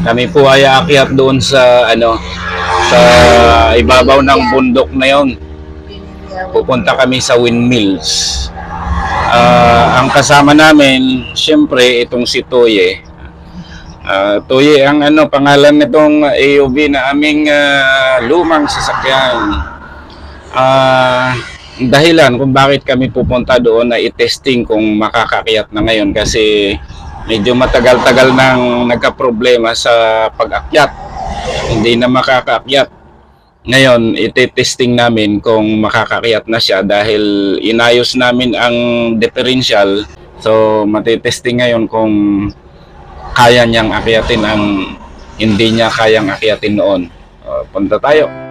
Kami po ay aakyat doon sa ano sa ibabaw ng bundok na yon. Pupunta kami sa windmills. Ah, ang kasama namin, siyempre, itong si Toye. Ah, Toye, ang ano pangalan nitong AOV na aming ah, lumang sasakyan. Ah, dahilan kung bakit kami pupunta doon na i-testing kung makakakyat na ngayon kasi medyo matagal-tagal nang nagka-problema sa pag-akyat. Hindi na makakaakyat. Ngayon, iti-testing namin kung makakakyat na siya dahil inayos namin ang differential. So, matitesting ngayon kung kaya niyang akyatin ang hindi niya kayang akyatin noon. Uh, punta tayo.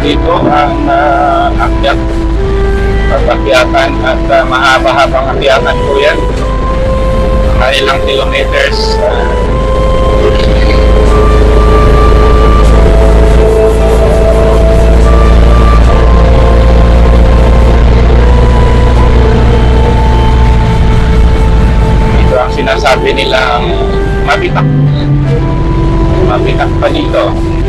Dito ang uh, akyat. Pag-akyatan at uh, mahaba-habang akyatan po yan. Mga ilang kilometers. ah, ito ang sinasabi nilang mabitak. Mabitak pa dito.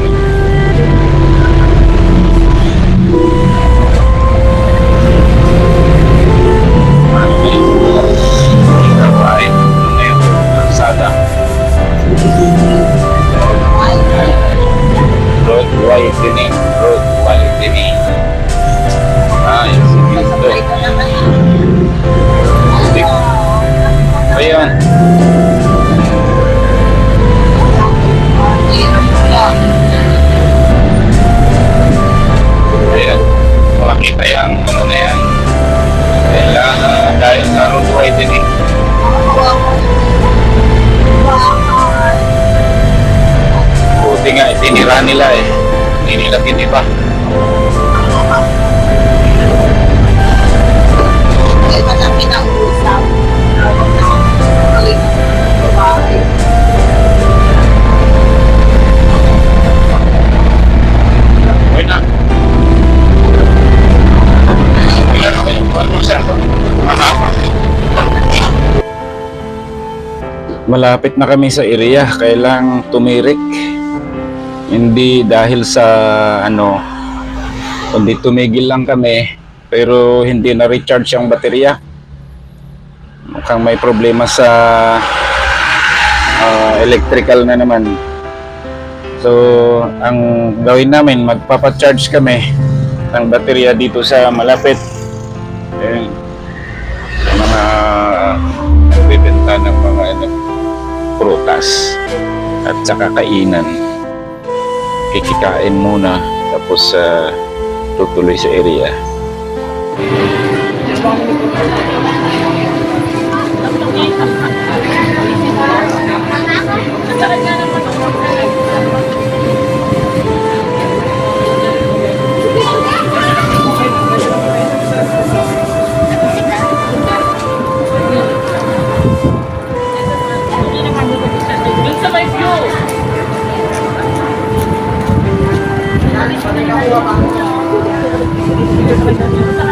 Widening, road widening. Ah, yung dito. Ayun. Ayan. Makita yung ano na yan. Kailangan dahil sa road widening. Buti nga, itinira nila eh. Hindi nila tiniba. Okay na. Ilan ako yung 1%? Mahaba. Malapit na kami sa area, kailang tumirik. Hindi dahil sa ano, kundi tumigil lang kami, pero hindi na recharge ang baterya. Mukhang may problema sa ah, electrical na naman. So, ang gawin namin, magpapacharge kami ng baterya dito sa malapit. Ayun. Sa mga nagbibenta ng mga ano, prutas at saka kainan. Kikikain muna tapos sa tutuloy sa area. Ay, kami